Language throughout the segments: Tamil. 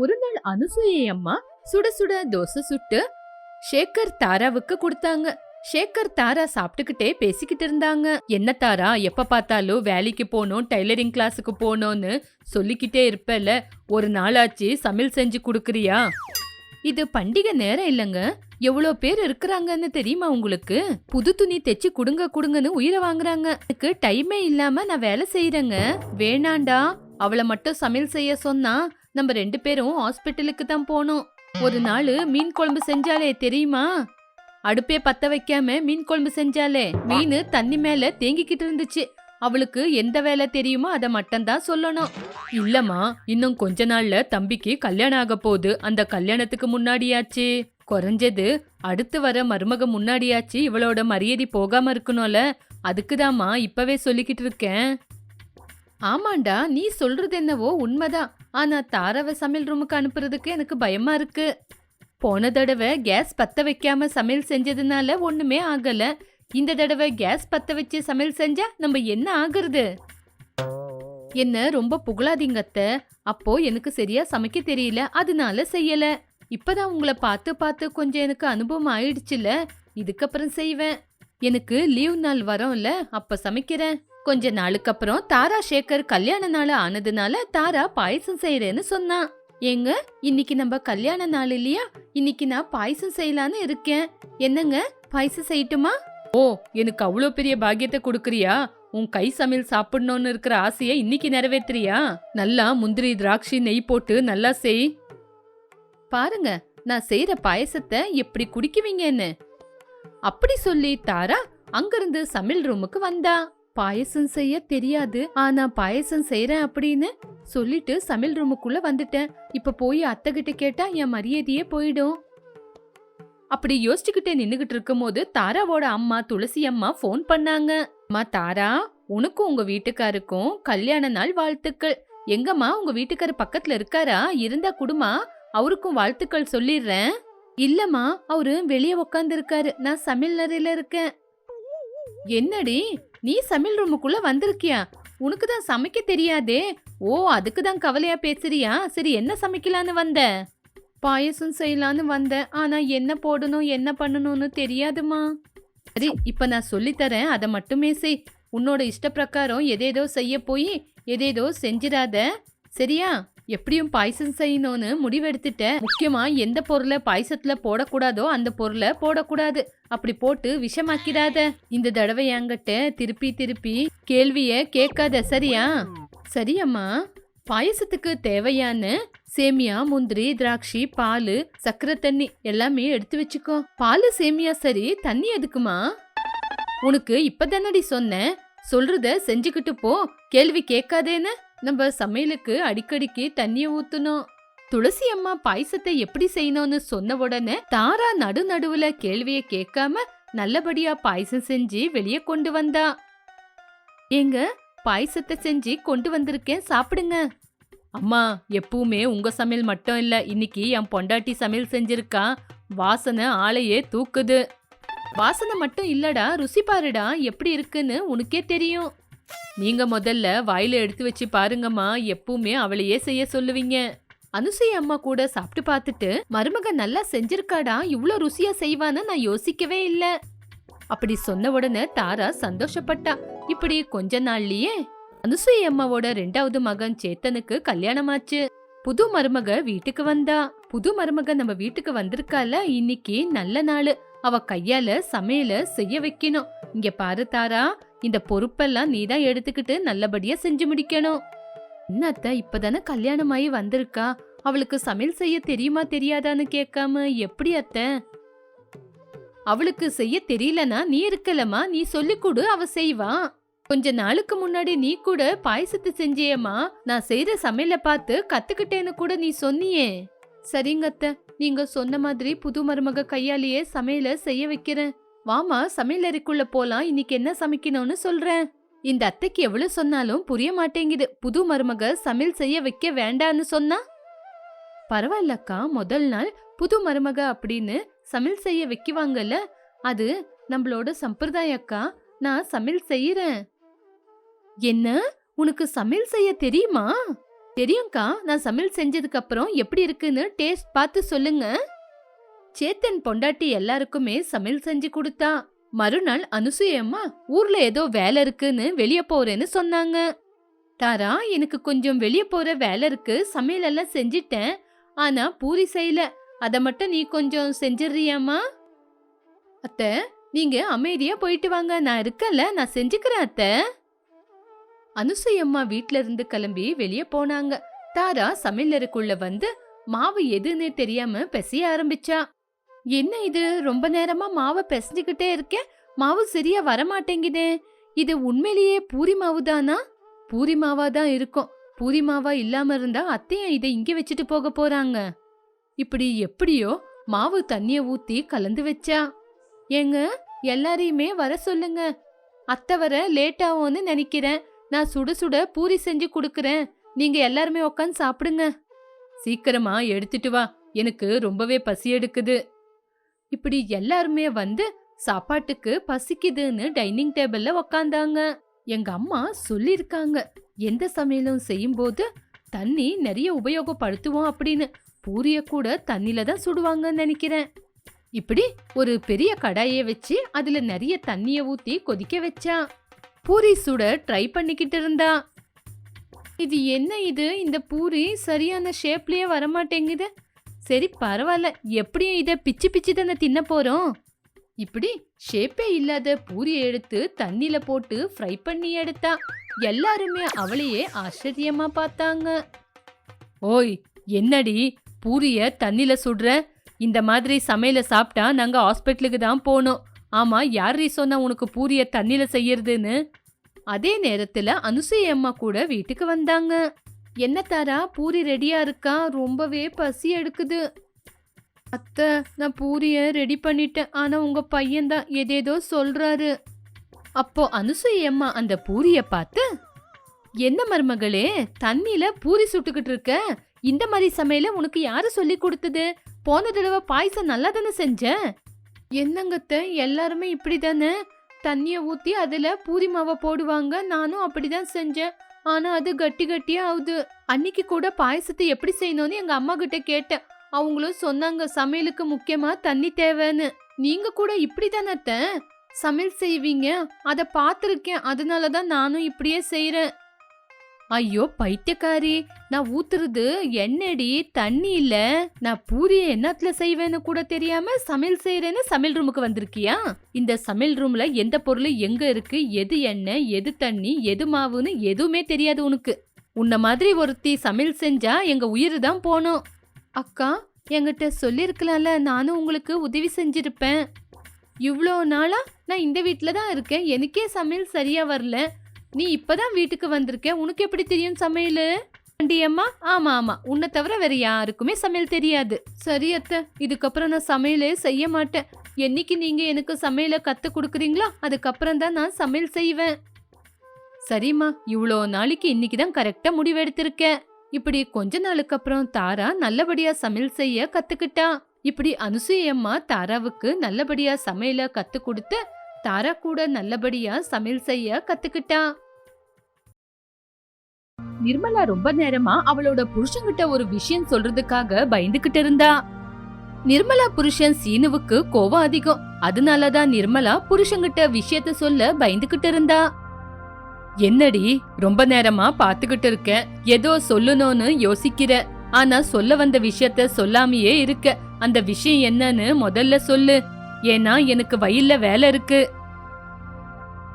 ஒரு நாள் அனுசூயை அம்மா சுட சுட தோசை சுட்டு ஷேகர் தாராவுக்கு கொடுத்தாங்க. ஷேகர் தாரா சாப்பிட்டுக்கிட்டே பேசிக்கிட்டு இருந்தாங்க. என்ன தாரா எப்ப பார்த்தாலும் வேலைக்கு போகணும் டைலரிங் கிளாஸுக்கு போகணும்னு சொல்லிக்கிட்டே இருப்பல ஒரு நாளாச்சு சமையல் செஞ்சு கொடுக்குறியா? இது பண்டிகை நேரம் இல்லைங்க. எவ்வளோ பேர் இருக்கிறாங்கன்னு தெரியுமா உங்களுக்கு? புது துணி தைச்சு குடுங்க குடுங்கன்னு உயிரை வாங்குறாங்க. எனக்கு டைமே இல்லாம நான் வேலை செய்யறேங்க வேணாண்டா. அவளை மட்டும் சமையல் செய்ய சொன்னா நம்ம ரெண்டு பேரும் ஹாஸ்பிட்டலுக்கு தான் போனோம். ஒரு நாள் மீன் குழம்பு செஞ்சாலே தெரியுமா? அடுப்பே பத்த வைக்காம மீன் குழம்பு செஞ்சாலே. மீன் தண்ணி மேல தேங்கிக்கிட்டு இருந்துச்சு. அவளுக்கு எந்த வேலை தெரியுமோ அதை மட்டும்தான் சொல்லணும். இல்லம்மா இன்னும் கொஞ்ச நாள்ல தம்பிக்கு கல்யாணம் ஆக போகுது. அந்த கல்யாணத்துக்கு முன்னாடியாச்சு. குறைஞ்சது அடுத்து வர மருமக முன்னாடியாச்சு இவளோட மரியாதை போகாம இருக்கணும்ல. அதுக்குதாம்மா இப்பவே சொல்லிக்கிட்டு இருக்கேன். ஆமாண்டா நீ சொல்றது என்னவோ உண்மைதான். ஆனா தாராவை சமையல் ரூமுக்கு அனுப்புறதுக்கு எனக்கு பயமா இருக்கு. போன தடவை கேஸ் பத்த வைக்காம சமையல் செஞ்சதுனால ஒண்ணுமே ஆகல. இந்த தடவை கேஸ் பத்த வச்சு சமையல் செஞ்சா நம்ம என்ன ஆகுறது? என்ன ரொம்ப புகழாதீங்க அத்த. அப்போ எனக்கு சரியா சமைக்க தெரியல. அதனால செய்யல. இப்பதான் உங்களை பார்த்து பார்த்து கொஞ்சம் எனக்கு அனுபவம் ஆயிடுச்சுல. இதுக்கப்புறம் செய்வேன். எனக்கு லீவ் நாள் வரோம்ல அப்ப சமைக்கிறேன். கொஞ்ச நாளுக்கு அப்புறம் தாரா சேகர் கல்யாண நாள் ஆனதுனால தாரா பாயசம் செய்யறேன்னு சொன்னான் ஏங்க இன்னைக்கு நம்ம கல்யாண நாள் இல்லையா? இன்னைக்கு நான் பாயசம் செய்யலான்னு இருக்கேன். என்னங்க பாயசம் செய்யட்டுமா? ஓ எனக்கு அவ்வளோ பெரிய பாக்கியத்தை கொடுக்கறியா? உன் கை சமையல் சாப்பிடணும்னு இருக்கிற ஆசையை இன்னைக்கு நிறைவேத்துறியா? நல்லா முந்திரி திராட்சை நெய் போட்டு நல்லா செய். பாருங்க நான் செய்யற பாயசத்தை எப்படி குடிக்குவீங்கன்னு. அப்படி சொல்லி தாரா அங்கிருந்து சமையல் ரூமுக்கு வந்தா. பாயசம் செய்ய தெரியாது. ஆனா பாயசம் செய்யறேன் அப்படின்னு சொல்லிட்டு சமையல் ரூமுக்குள்ள வந்துட்டேன். இப்ப போய் அத்தை கிட்ட கேட்டா என் மரியாதையே போயிடும். அப்படி யோசிச்சுக்கிட்டே நின்னுகிட்டு இருக்கும்போது தாராவோட அம்மா துளசி அம்மா ஃபோன் பண்ணாங்க. அம்மா தாரா உனக்கும் உங்க வீட்டுக்காருக்கும் கல்யாண நாள் வாழ்த்துக்கள். எங்கம்மா உங்க வீட்டுக்காரு பக்கத்துல இருக்காரா? இருந்தா குடுமா அவருக்கும் வாழ்த்துக்கள் சொல்லிடுறேன். இல்லம்மா அவரு வெளியே உக்காந்து இருக்காரு நான் சமையல் அறையில இருக்கேன். என்னடி நீ சமையல் ரூமுக்குள்ள வந்திருக்கியா? உனக்கு தான் சமைக்க தெரியாதே. ஓ அதுக்கு தான் கவலையா பேசுறியா? சரி என்ன சமைக்கலான்னு வந்த? பாயசம் செய்யலான்னு வந்தேன் ஆனா என்ன போடணும் என்ன பண்ணணும்னு தெரியாதுமா சரி இப்ப நான் சொல்லித்தரேன். அதை மட்டுமே செய். உன்னோட இஷ்ட பிரகாரம் எதேதோ செய்ய போய் எதேதோ செஞ்சிடாத. சரியா? எப்படியும் பாயசம் செய்யணும்னு முடிவெடுத்துட்டேன். முக்கியமா எந்த பொருளை பாயசத்துல போடக்கூடாதோ அந்த பொருளை போடக்கூடாது. அப்படி போட்டு விஷமாக்கிடாத. இந்த தடவை என்கிட்ட திருப்பி திருப்பி கேள்விய கேட்காத சரியா? சரியம்மா பாயசத்துக்கு தேவையான சேமியா முந்திரி திராட்சை பால் சக்கரை தண்ணி எல்லாமே எடுத்து வச்சுக்கோ. பால் சேமியா சரி தண்ணி எதுக்குமா? உனக்கு இப்பதானடி சொன்னேன். சொல்றத செஞ்சுக்கிட்டு போ. கேள்வி கேட்காதேன்னு. நம்ம சமையலுக்கு அடிக்கடிக்கு தண்ணியை ஊத்தணும். துளசி அம்மா பாயசத்தை எப்படி செய்யணும்னு சொன்ன உடனே தாரா நடு நடுவுல கேள்விய கேட்காம நல்லபடியா பாயசம் செஞ்சு வெளியே கொண்டு வந்தா. ஏங்க பாயசத்தை செஞ்சு கொண்டு வந்திருக்கேன் சாப்பிடுங்க. அம்மா எப்பவுமே உங்க சமையல் மட்டும் இல்ல இன்னைக்கு என் பொண்டாட்டி சமையல் செஞ்சிருக்கா. வாசனை ஆளையே தூக்குது. வாசனை மட்டும் இல்லடா ருசி பாருடா எப்படி இருக்குன்னு உனக்கே தெரியும். நீங்க முதல்ல வாயில எடுத்து வச்சு பாருங்கம்மா எப்பவுமே அவளையே செய்ய சொல்லுவீங்க. அனுசூய அம்மா கூட சாப்பிட்டு பார்த்துட்டு மருமக நல்லா செஞ்சிருக்காடா இவ்ளோ ருசியா செய்வான்னு நான் யோசிக்கவே இல்ல. அப்படி சொன்ன உடனே தாரா சந்தோஷப்பட்டா. இப்படி கொஞ்ச நாள்லயே அனுசூய அம்மாவோட ரெண்டாவது மகன் சேத்தனுக்கு கல்யாணமாச்சு. புது மருமக வீட்டுக்கு வந்தா. புது மருமக நம்ம வீட்டுக்கு வந்திருக்கால இன்னைக்கு நல்ல நாள். அவ கையால சமையல செய்ய வைக்கணும். இங்க பாரு தாரா இந்த பொறுப்பெல்லாம் நீ தான் எடுத்துக்கிட்டு நல்லபடியா செஞ்சு முடிக்கணும். என்ன அத்தை இப்பதானே கல்யாணமாயி வந்திருக்கா? அவளுக்கு சமையல் செய்ய தெரியுமா தெரியாதான்னு கேட்காம எப்படி அத்தை? அவளுக்கு செய்ய தெரியலனா நீ இருக்கலமா? நீ சொல்லிக் கொடு அவ செய்வா. கொஞ்ச நாளுக்கு முன்னாடி நீ கூட பாயசத்தை செஞ்சியேம்மா. நான் செய்யற சமையல பார்த்து கத்துக்கிட்டேன்னு கூட நீ சொன்னியே. சரிங்க அத்தை. நீங்க சொன்ன மாதிரி புது மருமக கையாலேயே சமையல செய்ய வைக்கிறேன். வாமா சமையலறைக்குள்ள போலாம். இன்னைக்கு என்ன சமைக்கணும்னு சொல்றேன். இந்த அத்தைக்கு எவ்வளவு சொன்னாலும் புரிய மாட்டேங்குது. புது மருமக சமையல் செய்ய வைக்க வேண்டான்னு சொன்னா? பரவாயில்லக்கா முதல் நாள் புது மருமக அப்படின்னு சமையல் செய்ய வைக்குவாங்கல்ல? அது நம்மளோட சம்பிரதாய அக்கா நான் சமையல் செய்யறேன். என்ன? உனக்கு சமையல் செய்ய தெரியுமா? தெரியும்க்கா. நான் சமையல் செஞ்சதுக்கு அப்புறம் எப்படி இருக்குன்னு டேஸ்ட் பார்த்து சொல்லுங்க. சேத்தன் பொண்டாட்டி எல்லாருக்குமே சமையல் செஞ்சு கொடுத்தா. மறுநாள் அனுசூயம்மா ஊர்ல ஏதோ வேலை இருக்குன்னு வெளிய போறேன்னு சொன்னாங்க. தாரா எனக்கு கொஞ்சம் வெளிய போற வேலை இருக்கு. சமையல் எல்லாம் செஞ்சிட்டேன். ஆனா பூரி செய்யல. அத மட்டும் நீ கொஞ்சம் செஞ்சிடுறியாம்மா? அத்தை நீங்க அமைதியா போயிட்டு வாங்க. நான் இருக்கல நான் செஞ்சுக்கிறேன் அத்தை. அனுசூயம்மா வீட்ல இருந்து கிளம்பி வெளிய போனாங்க. தாரா சமையலருக்குள்ள வந்து மாவு எதுன்னு தெரியாம பெசைய ஆரம்பிச்சா. என்ன இது? ரொம்ப நேரமா மாவை பிசைஞ்சுக்கிட்டே இருக்கேன் மாவு சரியா வரமாட்டேங்குதே. இது உண்மையிலேயே பூரி மாவு தானா பூரி மாவா தான் இருக்கும். பூரி மாவா இல்லாம இருந்தா அத்தையும் இதை இங்க வச்சுட்டு போக போறாங்க? இப்படி எப்படியோ மாவு தண்ணிய ஊத்தி கலந்து வச்சா. ஏங்க எல்லாரையுமே வர சொல்லுங்க. அத்தை வர லேட் ஆகும்னு நினைக்கிறேன். நான் சுட சுட பூரி செஞ்சு கொடுக்குறேன். நீங்க எல்லாருமே உட்காந்து சாப்பிடுங்க. சீக்கிரமா எடுத்துட்டு வா. எனக்கு ரொம்பவே பசி எடுக்குது. இப்படி எல்லாருமே வந்து சாப்பாட்டுக்கு பசிக்குதுன்னு டைனிங் டேபிள்ல உக்காந்தாங்க. எங்க அம்மா சொல்லிருக்காங்க எந்த சமையலும் செய்யும்போது தண்ணி நிறைய உபயோகப்படுத்துவோம் அப்படின்னு. பூரிய கூட தண்ணில தான் சுடுவாங்கன்னு நினைக்கிறேன். இப்படி ஒரு பெரிய கடாயை வச்சு அதுல நிறைய தண்ணிய ஊத்தி கொதிக்க வச்சா. பூரி சுட ட்ரை பண்ணிக்கிட்டு இருந்தா. இது என்ன இது? இந்த பூரி சரியான ஷேப்லயே வரமாட்டேங்குது. சரி பரவாயில்ல. எப்படியும் இதை பிச்சு பிச்சு தானே தின்ன போறோம். இப்படி ஷேப்பே இல்லாத பூரியை எடுத்து தண்ணியில போட்டு ஃப்ரை பண்ணி எடுத்தா எல்லாருமே அவளையே ஆச்சரியமா பார்த்தாங்க. ஓய் என்னடி பூரிய தண்ணியில சுடுற? இந்த மாதிரி சமையல சாப்பிட்டா நாங்க ஹாஸ்பிட்டலுக்கு தான் போனோம் ஆமா யார் சொன்னா உனக்கு பூரிய தண்ணியில செய்யறதுன்னு? அதே நேரத்துல அனுசூய அம்மா கூட வீட்டுக்கு வந்தாங்க. என்ன தாரா? பூரி ரெடியா இருக்கா? ரொம்பவே பசி எடுக்குது. அத்தை நான் பூரியை ரெடி பண்ணிட்டேன். ஆனா உங்க பையன் தான் ஏதேதோ சொல்றாரு. அப்போ அனுசூய அம்மா அந்த பூரியை பார்த்து என்ன மருமகளே தண்ணியில பூரி சுட்டுக்கிட்டு இருக்க? இந்த மாதிரி சமையல உனக்கு யாரு சொல்லி கொடுத்தது? போன தடவை பாயசம் நல்லா தானே செஞ்ச? என்னங்கத்த எல்லாருமே இப்படி தானே தண்ணியை ஊத்தி அதுல பூரி மாவை போடுவாங்க. நானும் அப்படிதான் செஞ்சேன். ஆனா அது கட்டி கட்டியா ஆகுது அன்னைக்கு கூட பாயசத்தை எப்படி செய்யணும்னு எங்க அம்மா கிட்ட கேட்டேன். அவங்களும் சொன்னாங்க சமையலுக்கு முக்கியமா தண்ணி தேவைன்னு. நீங்க கூட இப்படி தானே சமையல் செய்வீங்க. அதை பார்த்துருக்கேன் அதனால தான் நானும் இப்படியே செய்யறேன் ஐயோ பைத்தியக்காரி நான் ஊத்துறது என்னடி? தண்ணி இல்ல. நான் பூரிய என்னத்துல செய்வேன்னு கூட தெரியாம சமையல் செய்யறேன்னு சமையல் ரூமுக்கு வந்திருக்கியா? இந்த சமையல் ரூம்ல எந்த பொருள் எங்க இருக்கு? எது எண்ணெய் எது தண்ணி எது மாவுன்னு எதுவுமே தெரியாது உனக்கு. உன்ன மாதிரி ஒருத்தி சமையல் செஞ்சா எங்க உயிர் தான் போனோம் அக்கா என்கிட்ட சொல்லியிருக்கலாம்ல நானும் உங்களுக்கு உதவி செஞ்சிருப்பேன். இவ்வளோ நாளா நான் இந்த வீட்டில் தான் இருக்கேன். எனக்கே சமையல் சரியா வரல. நீ இப்பதான் வீட்டுக்கு வந்திருக்க? உனக்கு எப்படி தெரியும் சமையல்? அம்மா? ஆமா ஆமா. உன்னை தவிர வேற யாருக்குமே சமையல் தெரியாது. சரி அத்தை. இதுக்கப்புறம் நான் சமையலே செய்ய மாட்டேன். என்னைக்கு நீங்க எனக்கு சமையலை கத்து கொடுக்குறீங்களோ அதுக்கப்புறம் தான் நான் சமையல் செய்வேன். சரிம்மா. இவ்வளோ நாளைக்கு இன்னைக்கு தான் கரெக்டா முடிவெடுத்திருக்கேன் இப்படி கொஞ்ச நாளுக்கு அப்புறம் தாரா நல்லபடியா சமையல் செய்ய கத்துக்கிட்டா. இப்படி அனுசூயம்மா தாராவுக்கு நல்லபடியா சமையல கத்து கொடுத்து தாரா கூட நல்லபடியா சமையல் செய்ய கத்துக்கிட்டா. நிர்மலா ரொம்ப நேரமா அவளோட புருஷன்கிட்ட ஒரு விஷயம் சொல்றதுக்காக பயந்துகிட்டு இருந்தா. நிர்மலா புருஷன் சீனுவுக்கு கோவம் அதிகம். அதனாலதான் நிர்மலா புருஷன்கிட்ட விஷயத்த சொல்ல பயந்துகிட்டு இருந்தா. என்னடி ரொம்ப நேரமா பாத்துக்கிட்டு இருக்க? ஏதோ சொல்லணும்னு யோசிக்கிற. ஆனா சொல்ல வந்த விஷயத்த சொல்லாமையே இருக்க. அந்த விஷயம் என்னன்னு முதல்ல சொல்லு. ஏன்னா எனக்கு வயல்ல வேலை இருக்கு.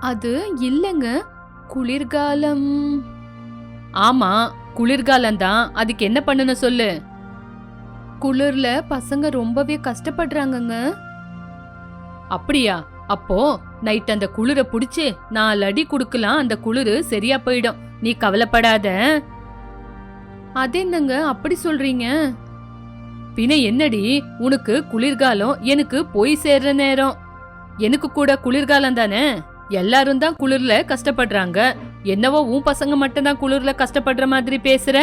அது இல்லைங்க. குளிர்காலம். ஆமா குளிர்காலம் தான் அதுக்கு என்ன பண்ணுன சொல்லு. குளிர்ல பசங்க ரொம்பவே கஷ்டப்படுறாங்கங்க. அப்படியா? அப்போ நைட் அந்த குளிர புடிச்சு நாலு அடி குடுக்கலாம். அந்த குளிரு சரியா போயிடும். நீ கவலைப்படாத. அது என்னங்க? அப்படி சொல்றீங்க? பின்ன என்னடி? உனக்கு குளிர்காலம் எனக்கு போய் சேர்ற நேரம். எனக்கு கூட குளிர்காலம் தானே? எல்லாரும் தான் குளிர்ல கஷ்டப்படுறாங்க. என்னவோ உன் பசங்க மட்டும் தான் குளிர்ல கஷ்டப்படுற மாதிரி பேசுற?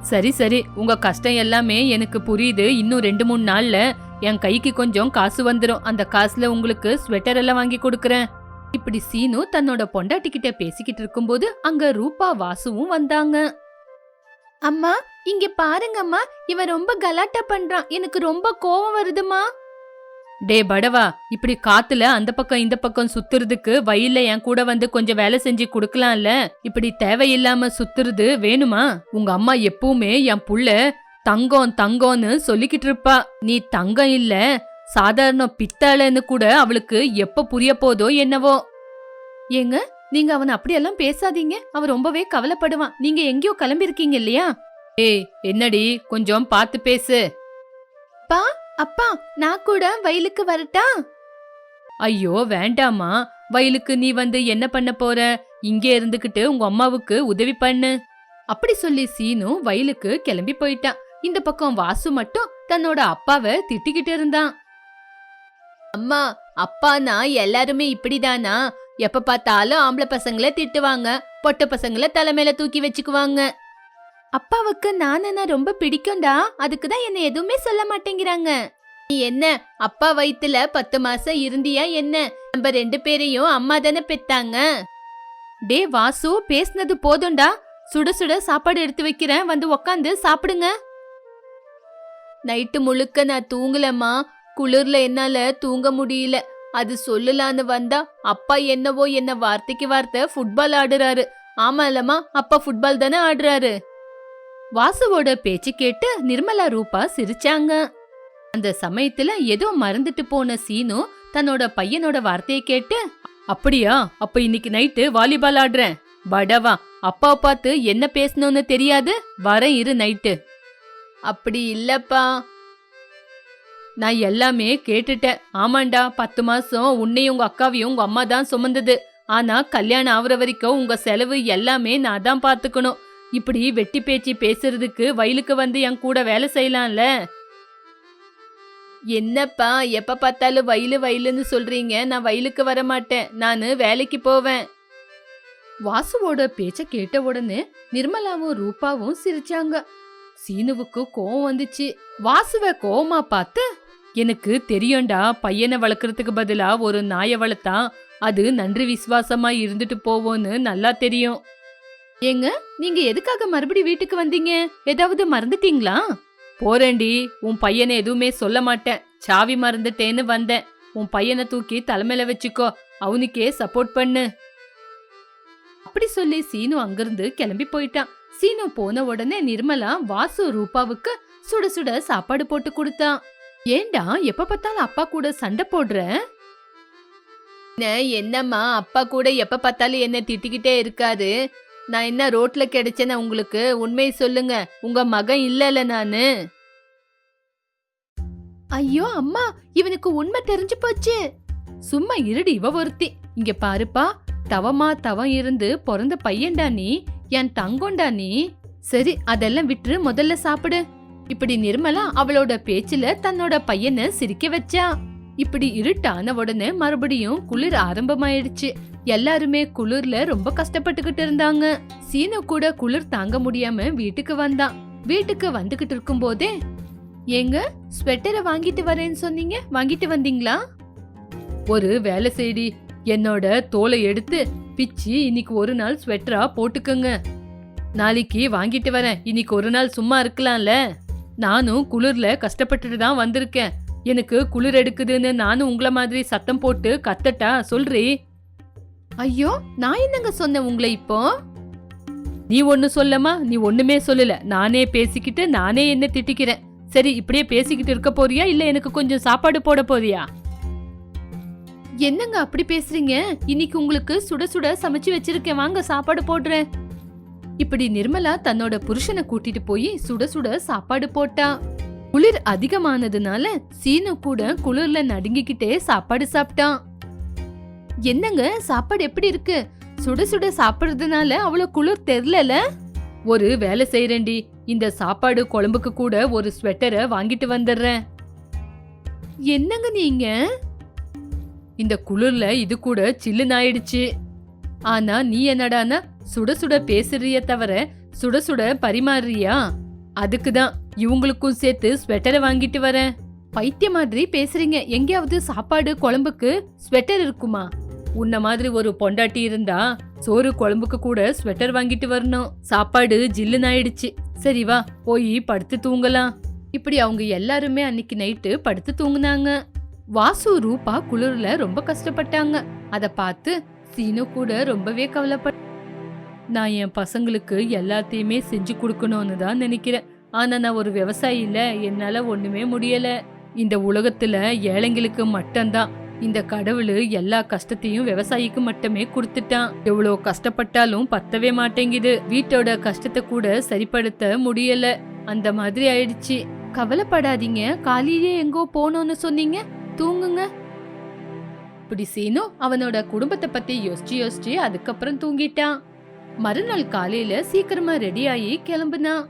சரி சரி. உங்க கஷ்டம் எல்லாமே எனக்கு புரியுது. இன்னும் ரெண்டு மூணு நாள்ல என் கைக்கு கொஞ்சம் காசு வந்துடும் அந்த காசுல உங்களுக்கு ஸ்வெட்டர் எல்லாம் வாங்கி கொடுக்கறேன். இப்படி சீனு தன்னோட பொண்டாட்டி கிட்ட பேசிக்கிட்டு இருக்கும்போது அங்க ரூபா வாசுவும் வந்தாங்க. அம்மா இங்க பாருங்கம்மா. இவன் ரொம்ப கலாட்டா பண்றான். எனக்கு ரொம்ப கோவம் வருதுமா டே படவா இப்படி காத்துல அந்த பக்கம் இந்த பக்கம் சுத்துறதுக்கு வயல்ல என் கூட வந்து கொஞ்சம் வேலை செஞ்சு குடுக்கலாம்ல? இப்படி தேவையில்லாம சுத்துறது வேணுமா? உங்க அம்மா எப்பவுமே என் புள்ள தங்கம் தங்கம்னு சொல்லிக்கிட்டு இருப்பா. நீ தங்கம் இல்ல சாதாரண பித்தளைன்னு கூட அவளுக்கு எப்ப புரிய போதோ என்னவோ. ஏங்க நீங்க அவன் அப்படியெல்லாம் பேசாதீங்க. அவன் ரொம்பவே கவலைப்படுவான். நீங்க எங்கேயோ கிளம்பிருக்கீங்க இல்லையா? ஏய் என்னடி கொஞ்சம் பார்த்து பேசு. பா அப்பா நான் கூட வயலுக்கு வரட்டா? ஐயோ வேண்டாமா வயலுக்கு நீ வந்து என்ன பண்ண போற? இங்கே இருந்துகிட்டு உங்க அம்மாவுக்கு உதவி பண்ணு. அப்படி சொல்லி சீனு வயலுக்கு கிளம்பி போயிட்டான் இந்த பக்கம் வாசு மட்டும் தன்னோட அப்பாவை திட்டிக்கிட்டு இருந்தான். அம்மா அப்பானா எல்லாருமே இப்படிதானா? எப்ப பார்த்தாலும் ஆம்பளை பசங்களை திட்டுவாங்க. பொட்ட பசங்களை தலைமையில தூக்கி வச்சுக்குவாங்க. அப்பாவுக்கு நானா ரொம்ப பிடிக்கும்டா. அதுக்கு தான் என்ன எதுவுமே சொல்ல மாட்டேங்கிறாங்க. நீ என்ன? அப்பா வயித்துல பத்து மாசம் இருந்தியா என்ன? நம்ம ரெண்டு பேரையும் அம்மா தானே பெத்தாங்க. டே வாசு பேசுனது போதும்டா. சுட சுட சாப்பாடு எடுத்து வைக்கிறேன். வந்து உக்காந்து சாப்பிடுங்க. நைட்டு முழுக்க நான் தூங்கலம்மா. குளிர்ல என்னால தூங்க முடியல. அது சொல்லலான்னு வந்தா அப்பா என்னவோ என்ன வார்த்தைக்கு வார்த்தை ஃபுட்பால் ஆடுறாரு. ஆமாலம்மா அப்பா ஃபுட்பால் தானே ஆடுறாரு. வாசுவோட பேச்சு கேட்டு நிர்மலா ரூபா சிரிச்சாங்க. அந்த சமயத்துல ஏதோ மறந்துட்டு போன சீனு தன்னோட பையனோட வார்த்தையை கேட்டு அப்படியா? அப்ப இன்னைக்கு நைட்டு வாலிபால் ஆடுறேன். வடவா அப்பா பார்த்து என்ன பேசணும்னு தெரியாது. வரேன் இரு நைட்டு. அப்படி இல்லப்பா. நான் எல்லாமே கேட்டுட்டேன். ஆமாண்டா பத்து மாசம் உன்னையும் உங்க அக்காவையும் உங்க அம்மா தான் சுமந்தது. ஆனா கல்யாணம் ஆகுற வரைக்கும் உங்க செலவு எல்லாமே நான் தான் பாத்துக்கணும் இப்படி வெட்டி பேச்சு பேசுறதுக்கு வயலுக்கு வந்து என் கூட வேலை செய்யலாம்ல? என்னப்பா எப்ப பார்த்தாலும் வயலு வயலுன்னு சொல்றீங்க. நான் வயலுக்கு வர மாட்டேன் நானு வேலைக்கு போவேன். வாசுவோட பேச்ச கேட்ட உடனே நிர்மலாவும் ரூபாவும் சிரிச்சாங்க. சீனுவுக்கு கோவம் வந்துச்சு. வாசுவ கோவமா பார்த்து எனக்கு தெரியும்டா பையனை வளர்க்கறதுக்கு பதிலா ஒரு நாயை வளர்த்தா அது நன்றி விசுவாசமா இருந்துட்டு போவோன்னு நல்லா தெரியும். ஏங்க நீங்க எதுக்காக மறுபடி வீட்டுக்கு வந்தீங்க? ஏதாவது மறந்துட்டீங்களா? போறேண்டி உன் பையனை எதுவுமே சொல்ல மாட்டேன். சாவி மறந்துட்டேன்னு வந்தேன். உன் பையனை தூக்கி தலைமையில வச்சுக்கோ. அவனுக்கே சப்போர்ட் பண்ணு. அப்படி சொல்லி சீனு அங்கிருந்து கிளம்பி போயிட்டான். சீனு போன உடனே நிர்மலா வாசு ரூபாவுக்கு சுட சுட சாப்பாடு போட்டு கொடுத்தான். ஏண்டா எப்ப பார்த்தாலும் அப்பா கூட சண்டை போடுற? என்னம்மா அப்பா கூட எப்ப பார்த்தாலும் என்ன திட்டிக்கிட்டே இருக்காரு. நான் என்ன ரோட்ல கிடைச்சேன்னு உங்களுக்கு உண்மையை சொல்லுங்க. உங்க மகன் இல்லல நானு. ஐயோ அம்மா இவனுக்கு உண்மை தெரிஞ்சு போச்சு. சும்மா இருடி இவ ஒருத்தி. இங்க பாருப்பா தவமா தவம் இருந்து பிறந்த பையன்டா நீ என் தங்கம்டா நீ. சரி அதெல்லாம் விட்டுரு முதல்ல சாப்பிடு. இப்படி நிர்மலா அவளோட பேச்சுல தன்னோட பையனை சிரிக்க வச்சா. இப்படி இருட்டான உடனே மறுபடியும் குளிர் ஆரம்பமாயிடுச்சு. எல்லாருமே குளிர்ல ரொம்ப கஷ்டப்பட்டுக்கிட்டு இருந்தாங்க. சீனு கூட குளிர் தாங்க முடியாம வீட்டுக்கு வந்தான். வீட்டுக்கு வந்துகிட்டு இருக்கும் போதே ஏங்க ஸ்வெட்டரை வாங்கிட்டு வரேன்னு சொன்னீங்க? வாங்கிட்டு வந்தீங்களா? ஒரு வேலை செய்டி. என்னோட தோலை எடுத்து பிச்சு இன்னைக்கு ஒரு நாள் ஸ்வெட்டரா போட்டுக்கோங்க. நாளைக்கு வாங்கிட்டு வரேன். இன்னைக்கு ஒரு நாள் சும்மா இருக்கலாம்ல. நானும் குளிர்ல கஷ்டப்பட்டுட்டு தான் வந்திருக்கேன். எனக்கு குளிர் எடுக்குதுன்னு நானும் உங்களை மாதிரி சத்தம் போட்டு கத்தட்டா சொல்றி. ஐயோ நான் என்னங்க சொன்னேன் உங்களை இப்போ? நீ ஒன்னு சொல்லமா? நீ ஒண்ணுமே சொல்லல. நானே பேசிக்கிட்டு நானே என்ன திட்டிக்கிறேன்? சரி இப்படியே பேசிக்கிட்டு இருக்க போறியா? இல்ல எனக்கு கொஞ்சம் சாப்பாடு போட போறியா? என்னங்க அப்படி பேசுறீங்க? இன்னைக்கு உங்களுக்கு சுட சுட சமைச்சு வச்சிருக்கேன். வாங்க சாப்பாடு போடுறேன். இப்படி நிர்மலா தன்னோட புருஷனை கூட்டிட்டு போய் சுட சுட சாப்பாடு போட்டா. குளிர் அதிகமானதுனால சீனு கூட குளிர்ல நடுங்கிக்கிட்டே சாப்பாடு சாப்பிட்டான். என்னங்க சாப்பாடு எப்படி இருக்கு? சுட சுட சாப்பிடுறதுனால அவ்வளவு குளிர் தெரியல ஒரு வேலை செய்யறேன்டி இந்த சாப்பாடு குழம்புக்கு கூட ஒரு ஸ்வெட்டரை வாங்கிட்டு வந்துடுறேன். என்னங்க நீங்க? இந்த குளிர்ல இது கூட சில்லுன்னு ஆயிடுச்சு. ஆனா நீ என்னடானா சுட சுட பேசுறிய தவிர சுட சுட பரிமாறுறியா? அதுக்கு தான் இவங்களுக்கும் சேர்த்து ஸ்வெட்டரை வாங்கிட்டு வரேன். பைத்திய மாதிரி பேசுறீங்க. எங்கேயாவது சாப்பாடு குழம்புக்கு ஸ்வெட்டர் இருக்குமா? உன்ன மாதிரி ஒரு பொண்டாட்டி இருந்தா சோறு குழம்புக்கு கூட ஸ்வெட்டர் வாங்கிட்டு வரணும். சாப்பாடு ஜில்லுன்னு ஆயிடுச்சு. சரி வா போய் படுத்து தூங்கலாம். இப்படி அவங்க எல்லாருமே அன்னைக்கு நைட்டு படுத்து தூங்குனாங்க. வாசு ரூபா குளிர்ல ரொம்ப கஷ்டப்பட்டாங்க. அத பார்த்து சீனு கூட ரொம்பவே கவலைப்பட்ட நான் என் பசங்களுக்கு எல்லாத்தையுமே செஞ்சு கொடுக்கணும்னு தான் நினைக்கிறேன். ஆனா நான் ஒரு விவசாயி இல்ல என்னால ஒண்ணுமே முடியல. இந்த உலகத்துல ஏழைங்களுக்கு மட்டும்தான். இந்த கடவுள் எல்லா கஷ்டத்தையும் விவசாயிக்கு மட்டுமே கொடுத்துட்டான். எவ்வளோ கஷ்டப்பட்டாலும் பத்தவே மாட்டேங்குது. வீட்டோட கஷ்டத்தை கூட சரிப்படுத்த முடியல. அந்த மாதிரி ஆயிடுச்சு. கவலைப்படாதீங்க. காலையிலே எங்கோ போனோம்னு சொன்னீங்க. தூங்குங்க. இப்படி சீனு அவனோட குடும்பத்தை பத்தி யோசிச்சு யோசிச்சு அதுக்கப்புறம் தூங்கிட்டான். மறுநாள் காலையில சீக்கிரமா ரெடி ஆகி கிளம்புனான்.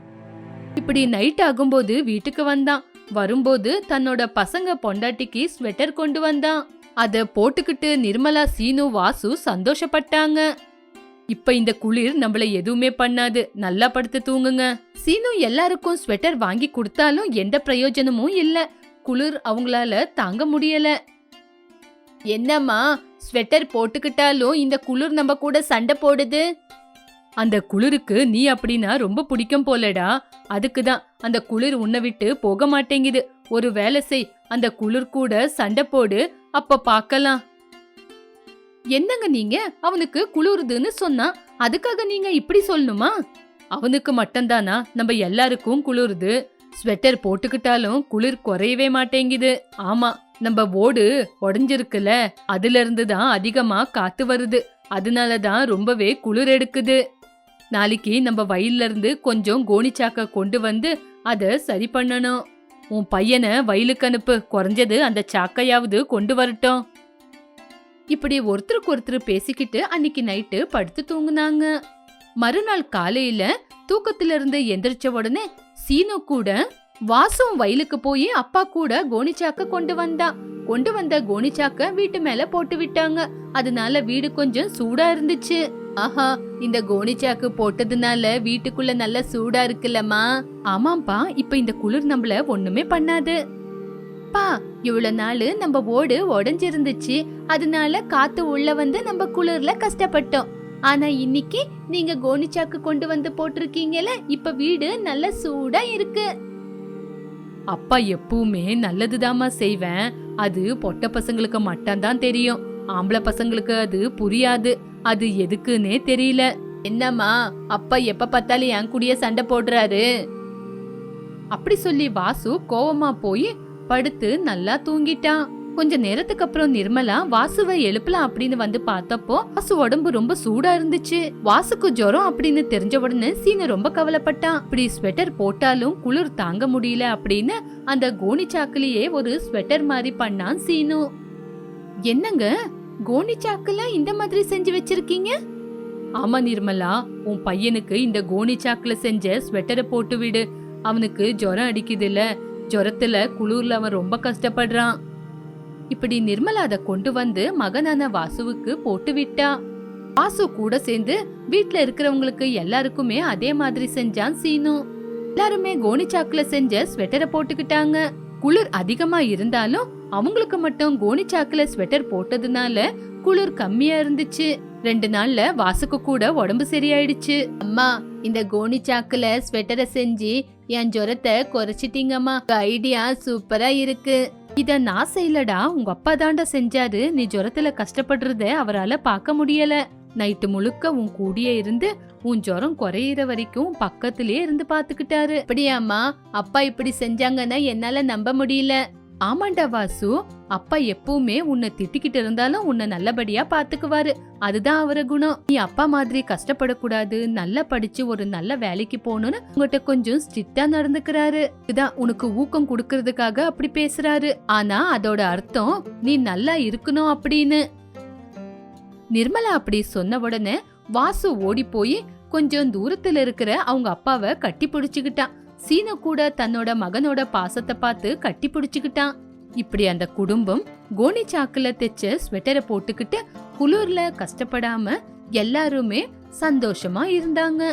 இப்படி நைட் ஆகும்போது வீட்டுக்கு வந்தான். வரும்போது தன்னோட பசங்க பொண்டாட்டிக்கு ஸ்வெட்டர் கொண்டு வந்தான். அதை போட்டுக்கிட்டு நிர்மலா சீனு வாசு சந்தோஷப்பட்டாங்க. இப்ப இந்த குளிர் நம்மள எதுவுமே பண்ணாது. நல்லா படுத்து தூங்குங்க. சீனு எல்லாருக்கும் ஸ்வெட்டர் வாங்கி கொடுத்தாலும் எந்த பிரயோஜனமும் இல்ல. குளிர் அவங்களால தாங்க முடியல. என்னம்மா ஸ்வெட்டர் போட்டுக்கிட்டாலும் இந்த குளிர் நம்ம கூட சண்டை போடுது? அந்த குளிருக்கு நீ அப்படின்னா ரொம்ப பிடிக்கும் போலடா. அதுக்கு தான் அந்த குளிர் உன்னை விட்டு போக மாட்டேங்குது. ஒரு வேலை செய் அந்த குளிர் கூட சண்டை போடு. அப்ப பார்க்கலாம் என்னங்க நீங்க? அவனுக்கு குளிருதுன்னு சொன்னா அதுக்காக நீங்க இப்படி சொல்லணுமா? அவனுக்கு மட்டும்தானா? நம்ம எல்லாருக்கும் குளிருது. ஸ்வெட்டர் போட்டுக்கிட்டாலும் குளிர் குறையவே மாட்டேங்குது. ஆமா நம்ம ஓடு உடஞ்சிருக்குல அதுல இருந்து தான் அதிகமா காத்து வருது. அதனால தான் ரொம்பவே குளிர் எடுக்குது. நாளைக்கு நம்ம வயல்ல இருந்து கொஞ்சம் கோணிச்சாக்க கொண்டு வந்து அத சரி பண்ணணும். உன் பையனை வயலுக்கு அனுப்பு. குறைஞ்சது அந்த சாக்கையாவது கொண்டு வரட்டும். இப்படி ஒருத்தருக்கு ஒருத்தர் பேசிக்கிட்டு அன்னைக்கு நைட்டு படுத்து தூங்குனாங்க. மறுநாள் காலையில தூக்கத்திலிருந்து எந்திரிச்ச உடனே சீனு கூட வாசும் வயலுக்கு போய் அப்பா கூட கோணிச்சாக்க கொண்டு வந்தான் கொண்டு வந்த கோணிச்சாக்க வீட்டு மேல போட்டு விட்டாங்க. அதனால வீடு கொஞ்சம் சூடா இருந்துச்சு. ஆஹா இந்த கோணிச்சாக்கு போட்டதுனால வீட்டுக்குள்ள நல்ல சூடா இருக்குல்லம்மா. ஆமாப்பா இப்ப இந்த குளிர் நம்மள ஒண்ணுமே பண்ணாது. பா இவ்வளவு நாள் நம்ம ஓடு உடஞ்சிருந்துச்சு. அதனால காத்து உள்ள வந்து நம்ம குளிர்ல கஷ்டப்பட்டோம். ஆனா இன்னைக்கு நீங்க கோணிச்சாக்கு கொண்டு வந்து போட்டிருக்கீங்கல இப்ப வீடு நல்ல சூடா இருக்கு. அப்பா எப்பவுமே நல்லதுதாம்மா செய்வேன். அது பொட்ட பசங்களுக்கு மட்டும்தான் தெரியும். ஆம்பளை பசங்களுக்கு அது புரியாது. அது எதுக்குன்னே தெரியல. என்னம்மா அப்பா எப்ப பார்த்தாலும் என் கூடயே சண்டை போடுறாரு. அப்படி சொல்லி வாசு கோவமா போய் படுத்து நல்லா தூங்கிட்டான். கொஞ்ச நேரத்துக்கு அப்புறம் நிர்மலா வாசுவை எழுப்பலாம் அப்படின்னு வந்து பார்த்தப்போ வாசு உடம்பு ரொம்ப சூடா இருந்துச்சு. வாசுக்கு ஜுரம் அப்படின்னு தெரிஞ்ச உடனே சீனு ரொம்ப கவலைப்பட்டான் இப்படி ஸ்வெட்டர் போட்டாலும் குளிர் தாங்க முடியல அப்படின்னு அந்த கோணி சாக்குலயே ஒரு ஸ்வெட்டர் மாதிரி பண்ணான் சீனு. என்னங்க? கோணி சாக்குல இந்த மாதிரி செஞ்சு வச்சிருக்கீங்க? ஆமா நிர்மலா உன் பையனுக்கு இந்த கோணி சாக்குல செஞ்ச ஸ்வெட்டரை போட்டு விடு. அவனுக்கு ஜுரம் அடிக்குது இல்ல ஜுரத்துல குளிர்ல அவன் ரொம்ப கஷ்டப்படுறான். இப்படி நிர்மலா அதை கொண்டு வந்து மகனான வாசுவுக்கு போட்டு விட்டா வாசு கூட சேர்ந்து வீட்ல இருக்கிறவங்களுக்கு எல்லாருக்குமே அதே மாதிரி செஞ்சான் சீனு. எல்லாருமே கோணிச்சாக்குல செஞ்ச ஸ்வெட்டரை போட்டுக்கிட்டாங்க. குளிர் அதிகமா இருந்தாலும் அவங்களுக்கு மட்டும் கோணிச்சாக்குல ஸ்வெட்டர் போட்டதுனால குளிர் கம்மியா இருந்துச்சு. ரெண்டு நாள்ல வாசுக்கு கூட உடம்பு சரியாயிடுச்சு. அம்மா இந்த கோணிச்சாக்குல ஸ்வெட்டரை செஞ்சு என் ஜுரத்தை குறைச்சிட்டீங்கம்மா. ஐடியா சூப்பரா இருக்கு. இத நான் செய்யலடா. உங்க அப்பா தாண்டா செஞ்சாரு. நீ ஜுரத்துல கஷ்டப்படுறத அவரால பார்க்க முடியல. நைட்டு முழுக்க உன் கூடிய இருந்து உன் ஜுரம் குறையிற வரைக்கும் பக்கத்திலேயே இருந்து பாத்துக்கிட்டாரு அப்படியாம்மா? அப்பா இப்படி செஞ்சாங்கன்னா என்னால நம்ப முடியல. ஆமாண்டா வாசு. அப்பா எப்பவுமே உன்னை திட்டிக்கிட்டு இருந்தாலும் உன்னை நல்லபடியா பாத்துக்குவாரு. அதுதான் அவர குணம். நீ அப்பா மாதிரி கஷ்டப்படக்கூடாது. நல்லா படிச்சு ஒரு நல்ல வேலைக்கு போகணும்னு உங்ககிட்ட கொஞ்சம் ஸ்ட்ரிக்டா நடந்துக்கிறாரு. இதான் உனக்கு ஊக்கம் கொடுக்கறதுக்காக அப்படி பேசுறாரு. ஆனா அதோட அர்த்தம் நீ நல்லா இருக்கணும் அப்படின்னு. நிர்மலா அப்படி சொன்ன உடனே வாசு ஓடி போய் கொஞ்சம் தூரத்துல இருக்கிற அவங்க அப்பாவை கட்டி பிடிச்சுக்கிட்டான். சீனு கூட தன்னோட மகனோட பாசத்தை பார்த்து கட்டி பிடிச்சுக்கிட்டான். இப்படி அந்த குடும்பம் கோனி சாக்குல தைச்ச ஸ்வெட்டரை போட்டுக்கிட்டு குளிர்ல கஷ்டப்படாம எல்லாருமே சந்தோஷமா இருந்தாங்க.